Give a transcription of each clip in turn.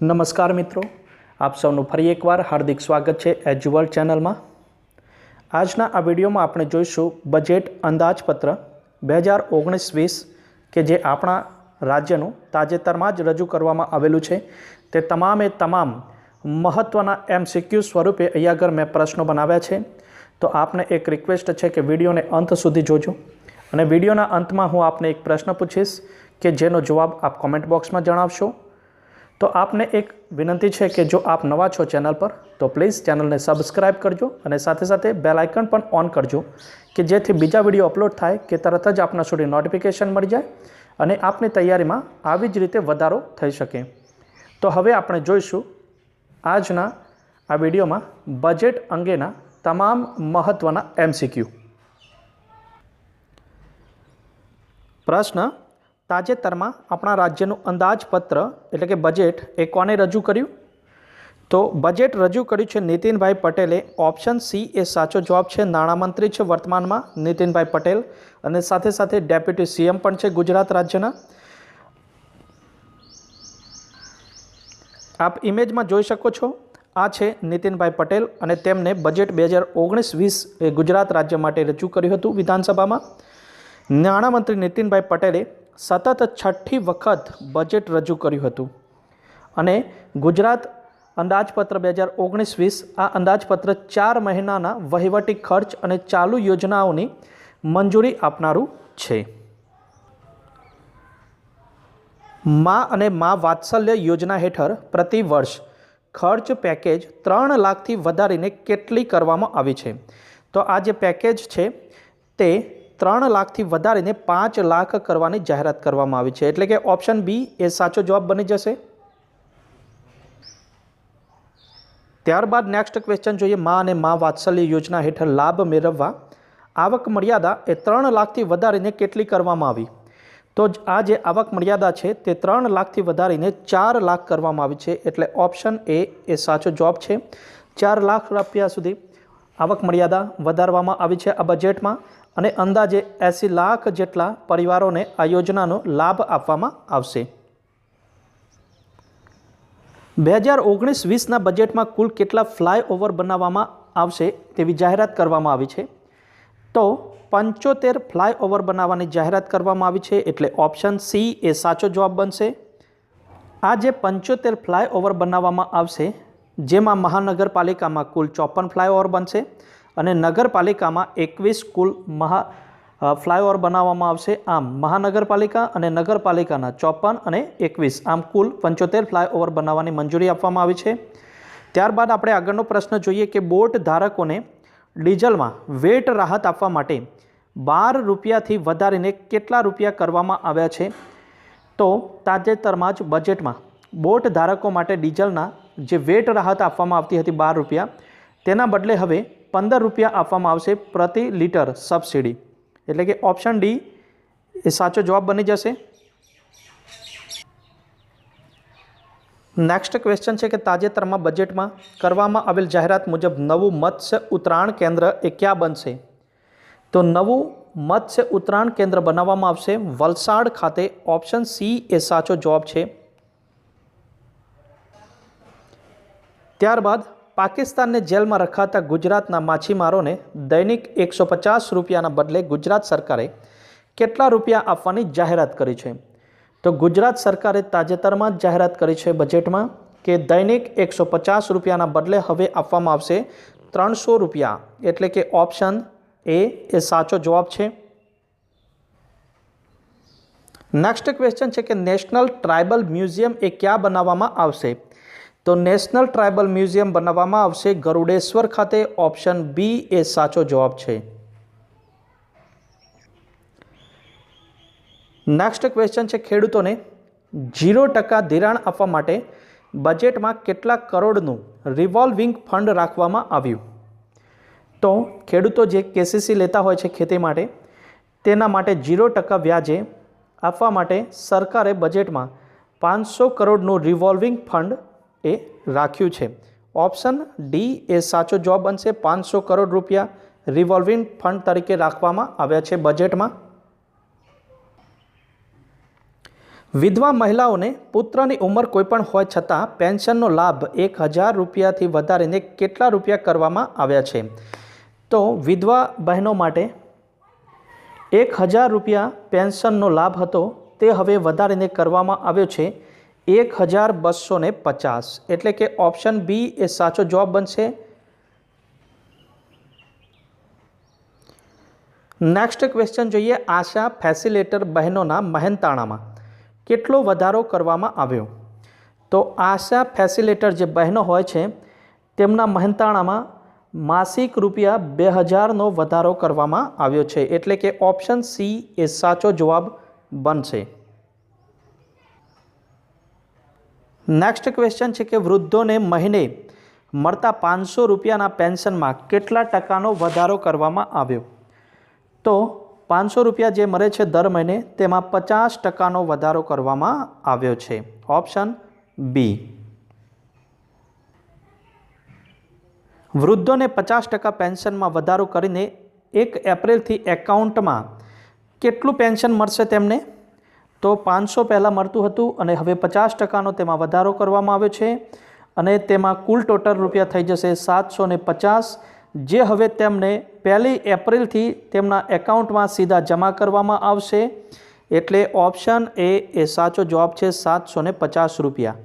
નમસ્કાર મિત્રો, આપ સૌનું ફરી એકવાર હાર્દિક સ્વાગત છે એજ્યુઅલ ચેનલમાં. આજના આ વિડીયોમાં આપણે જોઈશું બજેટ અંદાજપત્ર બે હજાર ઓગણીસ વીસ કે જે આપણા રાજ્યનું તાજેતરમાં જ રજૂ કરવામાં આવેલું છે. તે તમામે તમામ મહત્ત્વના એમસીક્યુ સ્વરૂપે અહીંયા આગળ મેં પ્રશ્નો બનાવ્યા છે. તો આપને એક રિક્વેસ્ટ છે કે વિડીયોને અંત સુધી જોજો. અને વિડીયોના અંતમાં હું આપને એક પ્રશ્ન પૂછીશ કે જેનો જવાબ આપ કોમેન્ટ બોક્સમાં જણાવશો. તો આપને એક વિનંતી છે કે જો આપ નવા છો ચેનલ પર, તો પ્લીઝ ચેનલને સબસ્ક્રાઇબ કરજો અને સાથે સાથે બેલ આઇકન પણ ઓન કરજો કે જેથી બીજા વીડિયો અપલોડ થાય કે તરત જ આપના સુધી નોટિફિકેશન મળી જાય અને આપની તૈયારીમાં આવી જ રીતે વધારો થઈ શકે. તો હવે આપણે જોઈશું આજના આ વિડીયોમાં બજેટ અંગેના તમામ મહત્ત્વના એમસીક્યુ. પ્રશ્ન તાજેતરમાં આપણા રાજ્યનું અંદાજપત્ર, એટલે કે બજેટ એ કોને રજૂ કર્યું? તો બજેટ રજૂ કર્યું છે નીતિનભાઈ પટેલે. ઓપ્શન સી એ સાચો જવાબ છે. નાણામંત્રી છે વર્તમાનમાં નીતિનભાઈ પટેલ. અને સાથે સાથે ડેપ્યુટી સીએમ પણ છે ગુજરાત રાજ્યના. આપ ઇમેજમાં જોઈ શકો છો, આ છે નીતિનભાઈ પટેલ અને તેમને બજેટ બે હજાર ઓગણીસ વીસ એ ગુજરાત રાજ્ય માટે રજૂ કર્યું હતું વિધાનસભામાં. નાણામંત્રી નીતિનભાઈ પટેલે સતત છઠ્ઠી વખત બજેટ રજૂ કર્યું હતું. અને ગુજરાત અંદાજપત્ર બે હજાર ઓગણીસ વીસ આ અંદાજપત્ર ચાર મહિનાના વહીવટી ખર્ચ અને ચાલુ યોજનાઓની મંજૂરી આપનારું છે. મા અને મા વાત્સલ્ય યોજના હેઠળ પ્રતિ વર્ષ ખર્ચ પેકેજ ત્રણ લાખથી વધારીને કેટલી કરવામાં આવી છે? તો આ જે પેકેજ છે તે ત્રણ લાખથી વધારીને પાંચ લાખ કરવાની જાહેરાત કરવામાં આવી છે. એટલે કે ઓપ્શન બી એ સાચો જવાબ બની જશે. ત્યારબાદ નેક્સ્ટ ક્વેશ્ચન જોઈએ. મા અને મા વાત્સલ્ય યોજના હેઠળ લાભ મેળવવા. આવક મર્યાદા એ ત્રણ લાખથી વધારીને કેટલી કરવામાં આવી? તો આ જે આવક મર્યાદા છે તે ત્રણ લાખથી વધારીને ચાર લાખ કરવામાં આવી છે. એટલે ઓપ્શન એ એ સાચો જવાબ છે. ચાર લાખ રૂપિયા સુધી આવક મર્યાદા વધારવામાં આવી છે આ બજેટમાં અને અંદાજે એંસી લાખ જેટલા પરિવારોને આ યોજનાનો લાભ આપવામાં આવશે. બે હજાર ઓગણીસ વીસના બજેટમાં કુલ કેટલા ફ્લાયઓવર બનાવવામાં આવશે તેવી જાહેરાત કરવામાં આવી છે. તો પંચોતેર ફ્લાયઓવર બનાવવાની જાહેરાત કરવામાં આવી છે એટલે ઓપ્શન સી એ સાચો જવાબ બનશે. આ જે પંચોતેર ફ્લાયઓવર બનાવવામાં આવશે, જેમાં મહાનગરપાલિકામાં કુલ ચોપન ફ્લાયઓવર બનશે અને નગરપાલિકામાં એકવીસ કુલ મહા ફ્લાયઓવર બનાવવામાં આવશે. આમ, મહાનગરપાલિકા અને નગરપાલિકાના ચોપન અને એકવીસ. આમ, કુલ પંચોતેર ફ્લાયઓવર બનાવવાની મંજૂરી આપવામાં આવી છે. ત્યારબાદ આપણે આગળનો પ્રશ્ન જોઈએ કે બોટ ધારકોને ડીઝલમાં વેટ રાહત આપવા માટે બાર રૂપિયાથી વધારીને કેટલા રૂપિયા કરવામાં આવ્યા છે? તો તાજેતરમાં જ બજેટમાં બોટ ધારકો માટે ડીઝલના જે વેટ રાહત આપવામાં આવતી હતી બાર રૂપિયા, તેના બદલે હવે પંદર રૂપિયા આપવામાં આવશે પ્રતિ લીટર સબસિડી. એટલે કે ઓપ્શન ડી એ સાચો જવાબ બની જશે. નેક્સ્ટ ક્વેશ્ચન છે કે તાજેતરમાં બજેટમાં કરવામાં આવેલ જાહેરાત મુજબ નવું મત્સ્ય ઉતરાણ કેન્દ્ર એ ક્યાં બનશે? તો નવું મત્સ્ય ઉતરાણ કેન્દ્ર બનાવવામાં આવશે વલસાડ ખાતે. ઓપ્શન સી એ સાચો જવાબ છે. ત્યારબાદ પાકિસ્તાનને જેલમાં રખાતા ગુજરાતના માછીમારોને દૈનિક એકસો પચાસ રૂપિયાના બદલે ગુજરાત સરકારે કેટલા રૂપિયા આપવાની જાહેરાત કરી છે? તો ગુજરાત સરકારે તાજેતરમાં જ જાહેરાત કરી છે બજેટમાં કે દૈનિક એકસો પચાસ રૂપિયાના બદલે હવે આપવામાં આવશે ત્રણસો રૂપિયા. એટલે કે ઓપ્શન એ એ સાચો જવાબ છે. નેક્સ્ટ ક્વેશ્ચન છે કે નેશનલ ટ્રાઇબલ મ્યુઝિયમ એ ક્યાં બનાવવામાં આવશે? તો નેશનલ ટ્રાઇબલ મ્યુઝિયમ બનાવવામાં આવશે ગરુડેશ્વર ખાતે ઓપ્શન બી એ સાચો જવાબ છે. નેક્સ્ટ ક્વેશ્ચન છે ખેડૂતોને ઝીરો ટકા ધિરાણ આપવા માટે બજેટમાં કેટલા કરોડનું રિવોલ્વિંગ ફંડ રાખવામાં આવ્યું? તો ખેડૂતો જે કેસીસી લેતા હોય છે ખેતી માટે, તેના માટે ઝીરો ટકા વ્યાજે આપવા માટે સરકારે બજેટમાં પાંચસો કરોડનું રિવોલ્વિંગ ફંડ એ રાખ્યું છે. ઓપ્શન ડી એ સાચો જવાબ બનશે. પાંચસો કરોડ રૂપિયા રિવોલ્વિંગ ફંડ તરીકે રાખવામાં આવ્યા છે બજેટમાં. વિધવા મહિલાઓને પુત્રની ઉંમર કોઈપણ હોય છતાં પેન્શનનો લાભ એક હજાર રૂપિયાથી વધારીને કેટલા રૂપિયા કરવામાં આવ્યા છે? તો વિધવા બહેનો માટે એક હજાર રૂપિયા પેન્શનનો લાભ હતો તે હવે વધારીને કરવામાં આવ્યો છે. એક હજાર બસો પચાસ. એટલે કે ઓપ્શન બી એ સાચો જવાબ બનશે. નેક્સ્ટ ક્વેશ્ચન જોઈએ આશા ફેસિલેટર બહેનોના મહેનતાણામાં. કેટલો વધારો કરવામાં આવ્યો? તો આશા ફેસિલેટર જે બહેનો હોય છે, તેમના મહેનતાણામાં માસિક રૂપિયા બે હજારનો વધારો કરવામાં આવ્યો છે. એટલે કે ઓપ્શન સી એ સાચો જવાબ બનશે. નેક્સ્ટ ક્વેશ્ચન છે કે વૃદ્ધોને મહિને મળતા પાંચસો રૂપિયાના પેન્શનમાં કેટલા ટકાનો વધારો કરવામાં આવ્યો? તો પાંચસો રૂપિયા જે મળે છે દર મહિને, તેમાં પચાસ ટકાનો વધારો કરવામાં આવ્યો છે. ઓપ્શન બી વૃદ્ધોને પચાસ ટકા પેન્શનમાં વધારો કરીને એક એપ્રિલથી એકાઉન્ટમાં કેટલું પેન્શન મળશે તેમને? તો પાંચસો પહેલાં મળતું હતું અને હવે પચાસ ટકાનો તેમાં વધારો કરવામાં આવ્યો છે અને તેમાં કુલ ટોટલ રૂપિયા થઈ જશે સાતસો ને પચાસ, જે હવે તેમને પહેલી એપ્રિલથી તેમના એકાઉન્ટમાં સીધા જમા કરવામાં આવશે. એટલે ઓપ્શન એ એ સાચો જવાબ છે સાતસો ને પચાસ રૂપિયા.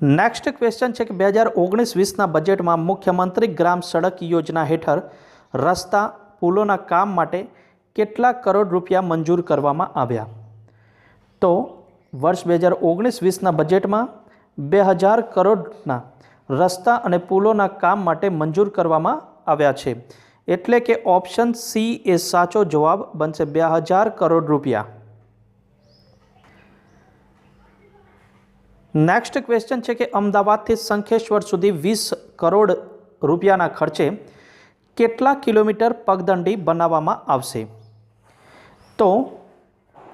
નેક્સ્ટ ક્વેશ્ચન છે કે બે હજાર ઓગણીસ વીસના બજેટમાં મુખ્યમંત્રી ગ્રામ સડક યોજના હેઠળ રસ્તા, પુલોના કામ માટે કેટલા કરોડ રૂપિયા મંજૂર કરવામાં આવ્યા? તો વર્ષ બે હજાર ઓગણીસ વીસના બજેટમાં બે હજાર કરોડના રસ્તા અને પુલોના કામ માટે મંજૂર કરવામાં આવ્યા છે. એટલે કે ઓપ્શન સી એ સાચો જવાબ બનશે બે હજાર કરોડ રૂપિયા. નેક્સ્ટ ક્વેશ્ચન છે કે અમદાવાદથી શંખેશ્વર સુધી વીસ કરોડ રૂપિયાના ખર્ચે કેટલા કિલોમીટર પગદંડી બનાવવામાં આવશે? તો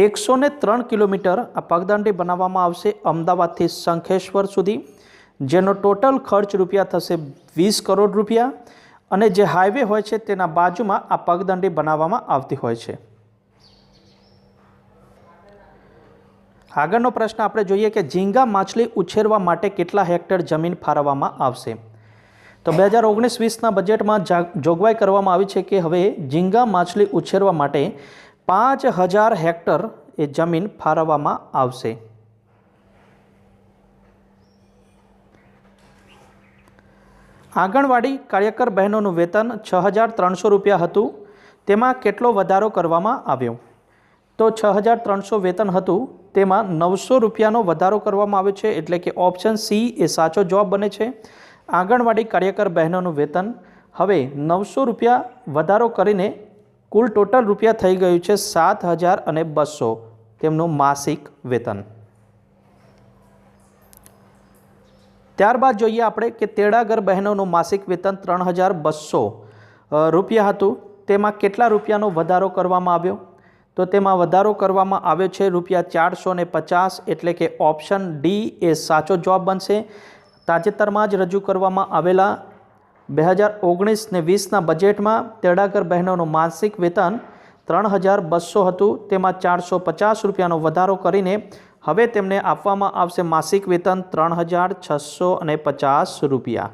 એકસો ને ત્રણ કિલોમીટર આ પગદંડી બનાવવામાં આવશે અમદાવાદથી શંખેશ્વર સુધી, જેનો ટોટલ ખર્ચ રૂપિયા થશે વીસ કરોડ રૂપિયા અને જે હાઈવે હોય છે તેના બાજુમાં આ પગદંડી બનાવવામાં આવતી હોય છે. આગળનો પ્રશ્ન આપણે જોઈએ કે ઝીંગા માછલી ઉછેરવા માટે કેટલા હેક્ટર જમીન ફાળવવામાં આવશે? તો બે હજાર ઓગણીસ વીસના બજેટમાં જોગવાઈ કરવામાં આવી છે કે હવે ઝીંગા માછલી ઉછેરવા માટે પાંચ હજાર હેક્ટર એ જમીન ફાળવવામાં આવશે. આંગણવાડી કાર્યકર બહેનોનું વેતન છ હજાર ત્રણસો રૂપિયા હતું. તેમાં કેટલો વધારો કરવામાં આવ્યો? તો છ હજાર ત્રણસો વેતન હતું. તેમાં નવસો રૂપિયાનો વધારો કરવામાં આવ્યો છે, એટલે કે ઓપ્શન સી એ સાચો જવાબ બને છે. આંગણવાડી કાર્યકર બહેનોનું વેતન હવે નવસો રૂપિયા વધારો કરીને કુલ ટોટલ રૂપિયા થઈ ગયું છે સાત હજાર અને બસો તેમનું માસિક વેતન. ત્યારબાદ જોઈએ આપણે કે તેડાગર બહેનોનું માસિક વેતન ત્રણ હજાર બસો રૂપિયા હતું. તેમાં કેટલા રૂપિયાનો વધારો કરવામાં આવ્યો? તો તેમાં વધારો કરવામાં આવ્યો છે રૂપિયા ચારસો ને પચાસ એટલે કે ઓપ્શન ડી એ સાચો જવાબ બનશે. તાજેતરમાં જ રજૂ કરવામાં આવેલા બે હજાર ઓગણીસ ને વીસના બજેટમાં તેડાગર બહેનોનું માસિક વેતન ત્રણ હજાર બસો હતું. તેમાં ચારસો પચાસ રૂપિયાનો વધારો કરીને હવે તેમને આપવામાં આવશે માસિક વેતન ત્રણ હજાર છસો અને પચાસ રૂપિયા.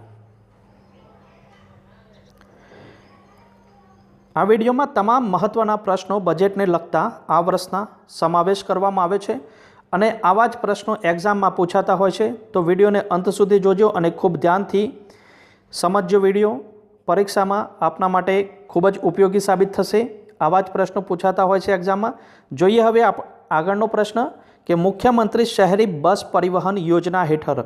આ વિડીયોમાં તમામ મહત્ત્વના પ્રશ્નો બજેટને લગતા આ વર્ષના સમાવેશ કરવામાં આવે છે અને આવા જ પ્રશ્નો એક્ઝામમાં પૂછાતા હોય છે. તો વિડીયોને અંત સુધી જોજો અને ખૂબ ધ્યાનથી સમજજો વીડિયો. પરીક્ષામાં આપના માટે ખૂબ જ ઉપયોગી સાબિત થશે. આવા જ પ્રશ્નો પૂછાતા હોય છે એક્ઝામમાં. જોઈએ હવે આપ, આગળનો પ્રશ્ન કે મુખ્યમંત્રી શહેરી બસ પરિવહન યોજના હેઠળ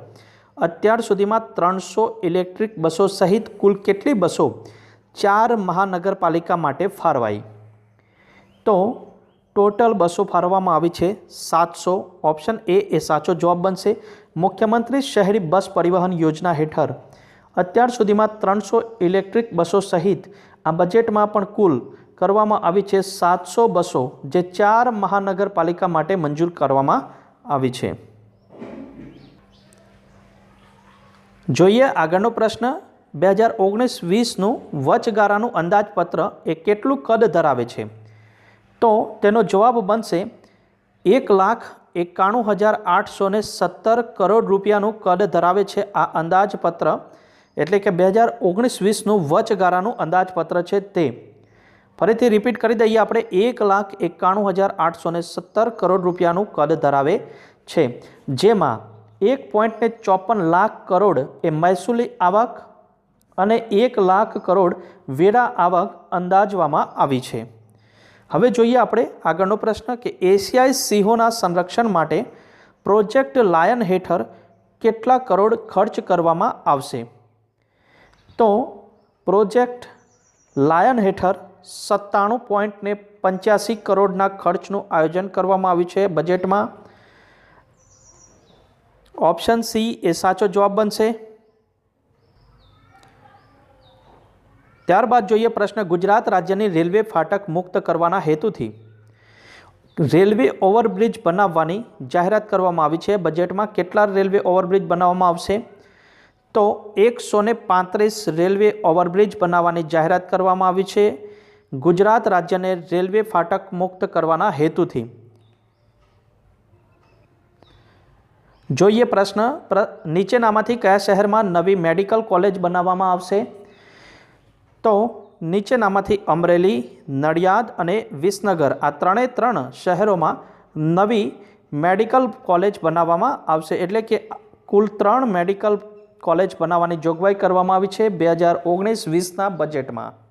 અત્યાર સુધીમાં ત્રણસો ઇલેક્ટ્રિક બસો સહિત કુલ કેટલી બસો ચાર મહાનગરપાલિકા માટે ફાળવાઈ? તો ટોટલ બસો ફાળવવામાં આવી છે સાતસો. ઓપ્શન એ એ સાચો જવાબ બનશે. મુખ્યમંત્રી શહેરી બસ પરિવહન યોજના હેઠળ અત્યાર સુધીમાં ત્રણસો ઇલેક્ટ્રિક બસો સહિત આ બજેટમાં પણ કુલ કરવામાં આવી છે સાતસો બસો જે ચાર મહાનગરપાલિકા માટે મંજૂર કરવામાં આવી છે. જોઈએ આગળનો પ્રશ્ન. બે હજાર ઓગણીસ વીસનું વચગાળાનું અંદાજપત્ર એ કેટલું કદ ધરાવે છે? તો તેનો જવાબ બનશે એક લાખ એકાણું હજાર આઠસો સત્તર કરોડ રૂપિયાનું કદ ધરાવે છે આ અંદાજપત્ર. એટલે કે બે હજાર ઓગણીસ વીસનું વચગાળાનું અંદાજપત્ર છે તે. ફરીથી રિપીટ કરી દઈએ, આપણે એક લાખ એકાણું હજાર આઠસો સત્તર કરોડ રૂપિયાનું કદ ધરાવે છે. જેમાં એક પોઈન્ટ ને ચોપન લાખ કરોડ એ મહેસૂલી આવક અને એક લાખ કરોડ વેરા આવક અંદાજવામાં આવી છે. હવે જોઈએ આપણે આગળનો પ્રશ્ન કે એશિયાઈ સિંહોના સંરક્ષણ માટે પ્રોજેક્ટ લાયન હેઠળ કેટલા કરોડ ખર્ચ કરવામાં આવશે? તો પ્રોજેક્ટ લાયન હેઠળ સત્તાણું પોઈન્ટ ને પંચ્યાસી કરોડના ખર્ચનું આયોજન કરવામાં આવ્યું છે. બજેટમાં ઓપ્શન સી એ સાચો જવાબ બનશે. ત્યારબાદ જોઈએ પ્રશ્ન ગુજરાત રાજ્યની રેલવે ફાટક મુક્ત કરવાના હેતુથી. રેલવે ઓવરબ્રિજ બનાવવાની જાહેરાત કરવામાં આવી છે. બજેટમાં કેટલા રેલવે ઓવરબ્રિજ બનાવવામાં આવશે? તો એકસો પાંત્રીસ રેલવે ઓવરબ્રિજ બનાવવાની જાહેરાત કરવામાં આવી છે. ગુજરાત રાજ્યને રેલવે ફાટક મુક્ત કરવાના હેતુથી. જોઈએ પ્રશ્ન, પ્ર, નીચેનામાંથી કયા શહેરમાં નવી મેડિકલ કોલેજ બનાવવામાં આવશે? તો નીચેનામાંથી અમરેલી, નડિયાદ અને વિસનગર આ ત્રણે ત્રણ શહેરોમાં નવી મેડિકલ કોલેજ બનાવવામાં આવશે. એટલે કે કુલ ત્રણ મેડિકલ કોલેજ બનાવવાની જોગવાઈ કરવામાં આવી છે બે હજાર ઓગણીસ વીસના બજેટમાં.